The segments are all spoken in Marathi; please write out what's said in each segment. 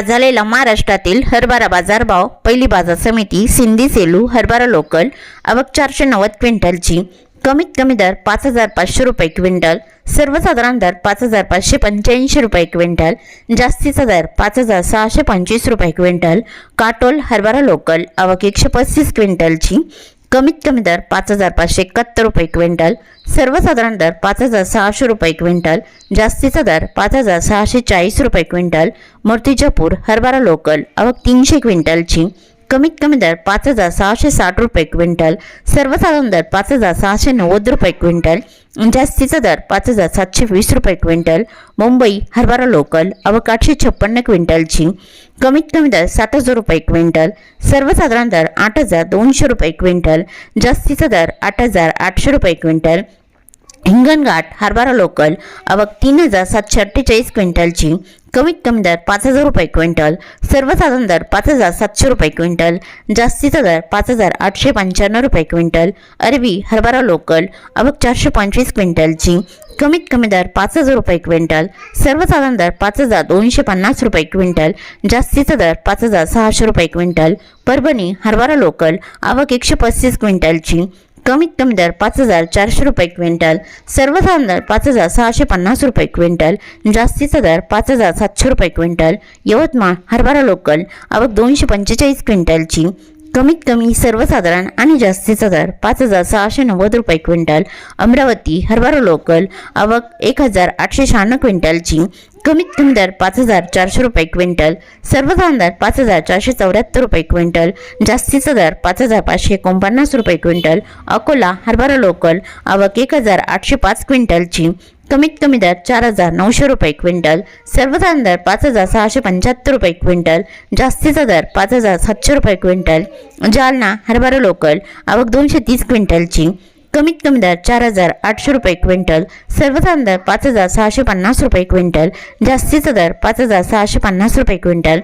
झालेला महाराष्ट्रातील हरभरा बाजारभाव पहिली बाजार समिती सिंधी सेलू हरभरा लोकल आवक चारशे नव्वद क्विंटलची. कमीत कमी दर पाच हजार पाचशे रुपये क्विंटल. सर्वसाधारण दर पाच हजार पाचशे पंच्याऐंशी रुपये क्विंटल. जास्तीचा दर पाच हजार सहाशे पंचवीस रुपये क्विंटल. काटोल हरभरा लोकल आवक एकशे पस्तीस क्विंटलची. कमीत कमी दर पाच हजार पाचशे एकाहत्तर रुपये क्विंटल सर्वसाधारण दर पाच हजार सहाशे रुपये क्विंटल जास्तीचा दर पाच हजार सहाशे चाळीस रुपये क्विंटल मूर्तिजापूर हरभरा लोकल अवघ तीनशे क्विंटलची कमीत कमी दर पाच हजार सहाशे साठ रुपये क्विंटल सर्वसाधारण दर पाच हजार सहाशे नव्वद रुपये क्विंटल जास्तीचा दर पाच हजार सातशे वीस रुपये क्विंटल मुंबई हरभरा लोकल आवक आठशे छप्पन्न क्विंटलची कमीत कमी दर सात हजार रुपये क्विंटल सर्वसाधारण दर आठ हजार दोनशे रुपये क्विंटल जास्तीचा दर आठ हजार आठशे रुपये क्विंटल हिंगणघाट हरभरा लोकल आवक तीन हजार सातशे अठ्ठेचाळीस क्विंटलची. कमीत कमी दर पाच हजार रुपये क्विंटल. सर्वसाधारण दर पाच हजार सातशे रुपये क्विंटल. जास्तीचा दर पाच हजार आठशे पंच्याण्णव रुपये क्विंटल. अरबी हरभरा लोकल आवक चारशे पंचवीस क्विंटलची. कमीत कमी दर पाच हजार रुपये क्विंटल. सर्वसाधारण दर पाच हजार दोनशे पन्नास रुपये क्विंटल. जास्तीचा दर पाच हजार सहाशे रुपये क्विंटल. परभणी हरभरा लोकल आवक एकशे पस्तीस क्विंटलची. कमीत कमी दर पाच हजार चारशे रुपये क्विंटल सर्वसाधारण दर पाच हजार सहाशे पन्नास रुपये क्विंटल जास्तीचा दर पाच हजार सातशे रुपये क्विंटल यवतमाळ हरभरा लोकल आवक दोनशे पंचेचाळीस क्विंटलची कमीत कमी सर्वसाधारण आणि जास्तीचा दर पाच हजार सहाशे नव्वद रुपये क्विंटल. अमरावती हरभरा लोकल आवक एक हजार आठशे शहाण्णव क्विंटलची. कमीत कमी दर पाच हजार चारशे रुपये क्विंटल. सर्वसाधारण दर पाच हजार चारशे चौऱ्याहत्तर रुपये क्विंटल. जास्तीचा दर पाच हजार पाचशे एकोणपन्नास रुपये क्विंटल. अकोला हरभरा लोकल आवक एक हजार आठशे पाच क्विंटलची. कमीत कमी दर चार हजार नऊशे रुपये क्विंटल सर्वसाधारण दर पाच हजार सहाशे पंच्याहत्तर रुपये क्विंटल जास्तीचा दर पाच हजार सातशे रुपये क्विंटल जालना हरभरा लोकल आवक दोनशे तीस क्विंटलची कमीत कमी दर चार हजार आठशे रुपये क्विंटल सर्वसाधारण दर पाच हजार सहाशे पन्नास रुपये क्विंटल जास्तीचा दर पाच हजार सहाशे पन्नास रुपये क्विंटल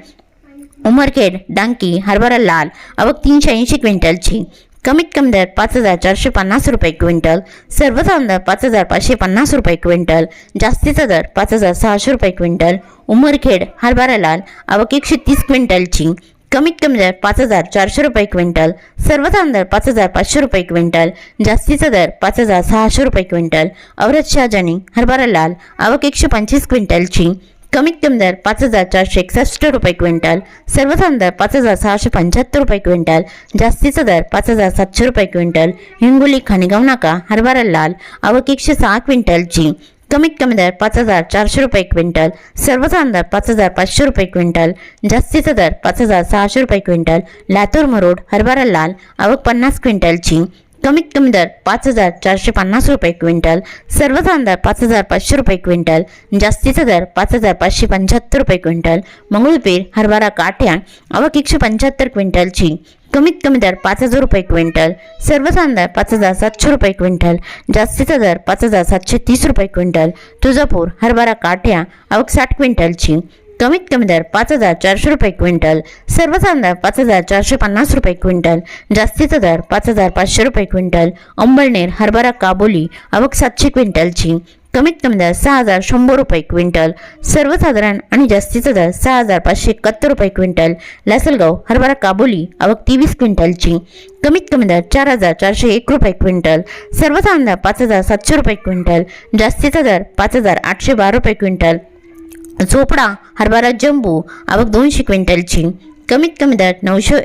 उमरखेड डांकी हरभरा लाल आवक तीनशे ऐंशी क्विंटलची कमीत कमी दर पाच हजार चारशे पन्नास रुपये क्विंटल सर्वसाधारण दर पाच हजार पाचशे पन्नास रुपये क्विंटल जास्तीचा दर पाच हजार सहाशे रुपये क्विंटल उमरखेड हरभरा लाल आवक एकशे तीस क्विंटलची कमीत कमी दर पाच हजार चारशे रुपये क्विंटल सर्वसाधारण दर पाच हजार पाचशे रुपये क्विंटल जास्तीचा दर पाच हजार सहाशे रुपये क्विंटल औरत शाहजानी हरभरा लाल आवक एकशे पंचवीस क्विंटलची कमीत कमी दर पाच हजार चारशे एकसष्ट रुपये क्विंटल सर्वसाधारण दर पाच हजार सहाशे पंच्याहत्तर रुपये क्विंटल जास्तीचा दर पाच हजार सातशे रुपये क्विंटल हिंगोली खाणेगाव नाका हरभरा लाल आवक एकशे सहा क्विंटलची कमीत कमी दर पाच हजार चारशे रुपये क्विंटल सर्वसाधारण दर पाच हजार पाचशे रुपये क्विंटल जास्तीचा दर पाच हजार सहाशे रुपये क्विंटल लातूर मरोड हरभरा लाल आवक पन्नास क्विंटलची कमीत कमी दर पाच हजार चारशे पन्नास रुपये क्विंटल सर्वसाधारण दर पाच हजार पाचशे रुपये क्विंटल जास्तीचा दर पाच हजार पाचशे पंच्याहत्तर रुपये क्विंटल मंगळूरपीर हरभरा काठ्या आवक एकशे पंच्याहत्तर क्विंटलची. कमीत कमी दर पाच हजार रुपये क्विंटल सर्वसाधारण दर पाच हजार सातशे रुपये क्विंटल जास्तीचा दर पाच हजार सातशे तीस रुपये क्विंटल तुळजापूर हरभरा काठ्या आवक साठ क्विंटलची. कमीत कमी दर पाच हजार चारशे रुपये क्विंटल सर्वसाधारण दर पाच हजार चारशे पन्नास रुपये क्विंटल जास्तीचा दर पाच हजार पाचशे रुपये क्विंटल अंबळनेर हरभरा काबोली आवक सातशे क्विंटलची कमीत कमी दर सहा हजार शंभर रुपये क्विंटल सर्वसाधारण आणि जास्तीचा दर सहा हजार पाचशे एकाहत्तर रुपये क्विंटल लासलगाव हरभरा काबोली आवक तेवीस क्विंटलची कमीत कमी दर चार हजार चारशे एक रुपये क्विंटल सर्वसाधारण दर पाच हजार सातशे रुपये क्विंटल जास्तीचा दर पाच हजार आठशे बारा रुपये क्विंटल झोपडा हरभरा जंबू आवक दोनशे क्विंटलची कमीत कमी दर नऊशे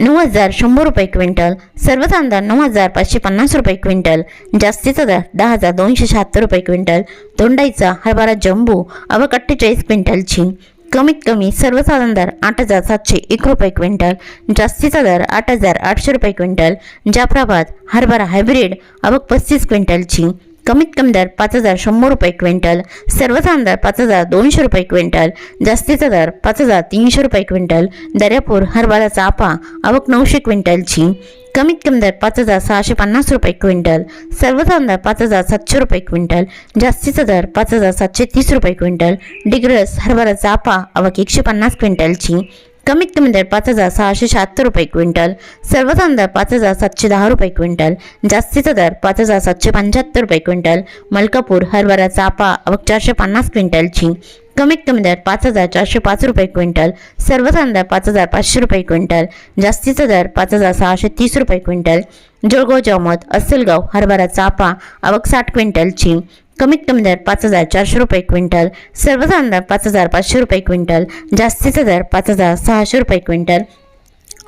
नऊ हजार शंभर रुपये क्विंटल सर्व कांदा नऊ हजार पाचशे पन्नास रुपये क्विंटल जास्तीचा दर दहा हजार दोनशे शहात्तर रुपये क्विंटल तोंडाईचा हरभरा जंबू आवक अठ्ठेचाळीस क्विंटलची कमीत कमी सर्वसाधारण दर आठ हजार सातशे एक रुपये क्विंटल जास्तीचा दर आठ हजार आठशे रुपये क्विंटल जाफराबाद हरभरा हायब्रिड आवक पस्तीस क्विंटलची कमीत कमी दर पाच हजार शंभर रुपये क्विंटल सर्वसाधारण दर पाच हजार दोनशे रुपये क्विंटल जास्तीचा दर पाच हजार तीनशे रुपये क्विंटल दर्यापूर हरभराचा आपा आवक नऊशे क्विंटलची. कमीत कमी दर पाच हजार सहाशे पन्नास रुपये क्विंटल सर्वसाधारण दर पाच हजार सातशे रुपये क्विंटल जास्तीचा दर पाच हजार सातशे तीस रुपये क्विंटल डिग्रस हरभराचा आपा आवक एकशे पन्नास क्विंटलची. कमीत कमी दर पाच हजार सहाशे शहात्तर रुपये क्विंटल सर्वसाधारण दर पाच हजार सातशे दहा रुपये क्विंटल जास्तीचा दर पाच हजार सातशे पंच्याहत्तर रुपये क्विंटल मलकापूर हरभरा चापा अवक चारशे पन्नास क्विंटलची कमीत कमी दर पाच हजार चारशे पाच रुपये क्विंटल सर्वसाधारण दर पाच हजार पाचशे रुपये क्विंटल जास्तीचा दर पाच हजार सहाशे तीस रुपये क्विंटल जळगाव जमत अस्सलगाव हरभरा चापा आवक साठ क्विंटलची कमीत कमी दर पाच हजार चारशे रुपये क्विंटल सर्वसाधारण दर पाच हजार पाचशे रुपये क्विंटल जास्तीचा दर पाच हजार सहाशे रुपये क्विंटल.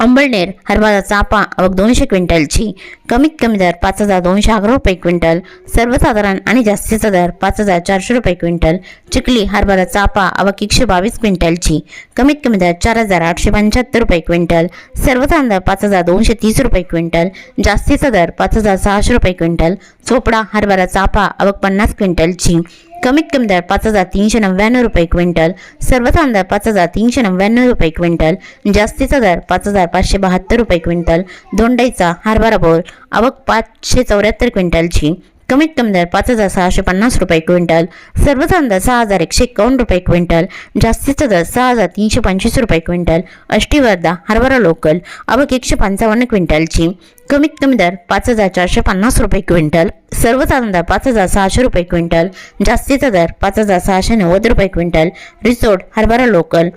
अंबळनेर हरभरा चापा आवक दोनशे क्विंटलची. कमीत कमी दर पाच हजार दोनशे अकरा रुपये क्विंटल. सर्वसाधारण आणि जास्तीचा दर पाच हजार चारशे रुपये क्विंटल. चिखली हरभरा चापा अवक एकशे बावीस क्विंटलची. कमीत कमी दर चार हजार आठशे पंच्याहत्तर रुपये क्विंटल. सर्वसाधारण दर पाच हजार दोनशे तीस रुपये क्विंटल. जास्तीचा दर पाच हजार सहाशे रुपये क्विंटल. चोपडा हरभरा चापा आवक पन्नास क्विंटलची. कमीत कमी दर पाच हजार तीनशे नव्याण्णव रुपये क्विंटल सर्वसाधारण दर पाच हजार तीनशे नव्याण्णव रुपये क्विंटल जास्तीचा दर पाच हजार पाचशे बहात्तर रुपये क्विंटल दोंडाईचा हरभरा बोल आवक पाचशे चौऱ्याहत्तर क्विंटलची कमीत कमी दर पाच हजार सहाशे पन्नास रुपये क्विंटल. सर्वसाधारण दर सहा हजार एकशे एकावन्न रुपये क्विंटल. जास्तीचा दर सहा हजार तीनशे पंचवीस रुपये क्विंटल. अष्टीवर्धा हरभरा लोकल. आवक एकशे पंचावन्न क्विंटलची. कमीत कमी दर पाच हजार चारशे पन्नास रुपये क्विंटल. सर्वसाधारण दर पाच हजार सहाशे रुपये क्विंटल. जास्तीचा दर पाच हजार सहाशे नव्वद रुपये क्विंटल. रिसोर्ट हरभरा लोकल.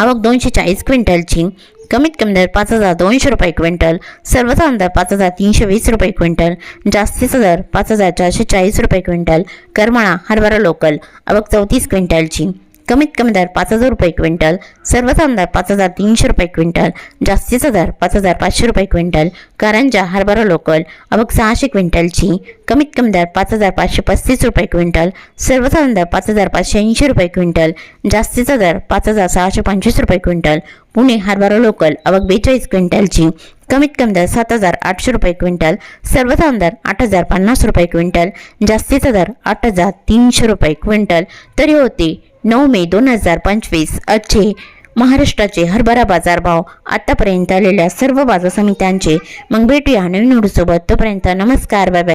आवक दोनशे चाळीस क्विंटलची. कमीत कमी दर पाच हजार दोनशे रुपये क्विंटल. सर्वसाधारण दर पाच हजार तीनशे वीस रुपये क्विंटल. जास्तीचा दर पाच हजार चारशे चाळीस रुपये क्विंटल. करमाळा हरभरा लोकल. आवक चौतीस क्विंटलची. कमीत कमी दर पाच हजार रुपये क्विंटल सर्वसाधारण दर पाच हजार तीनशे रुपये क्विंटल जास्तीचा दर पाच हजार पाचशे रुपये क्विंटल कारंजा हरभरा लोकल आवक सहाशे क्विंटलची कमीत कमी दर पाच हजार पाचशे पस्तीस रुपये क्विंटल सर्वसाधारण दर पाच हजार पाचशे ऐंशी रुपये क्विंटल जास्तीचा दर पाच हजार सहाशे पंचवीस रुपये क्विंटल पुणे हरभरा लोकल आवक बेचाळीस क्विंटलची कमीत कमी दर सात हजार आठशे रुपये क्विंटल सर्वसाधारण दर आठ हजार पन्नास रुपये क्विंटल जास्तीचा दर आठ हजार तीनशे रुपये क्विंटल तरी होते नऊ मे दोन हजार पंचवीस. आजचे महाराष्ट्राचे हरभरा बाजारभाव आतापर्यंत आलेल्या सर्व बाजार समित्यांचे मग भेटूया नवीन व्हिडिओसोबत. तोपर्यंत नमस्कार बाय बाय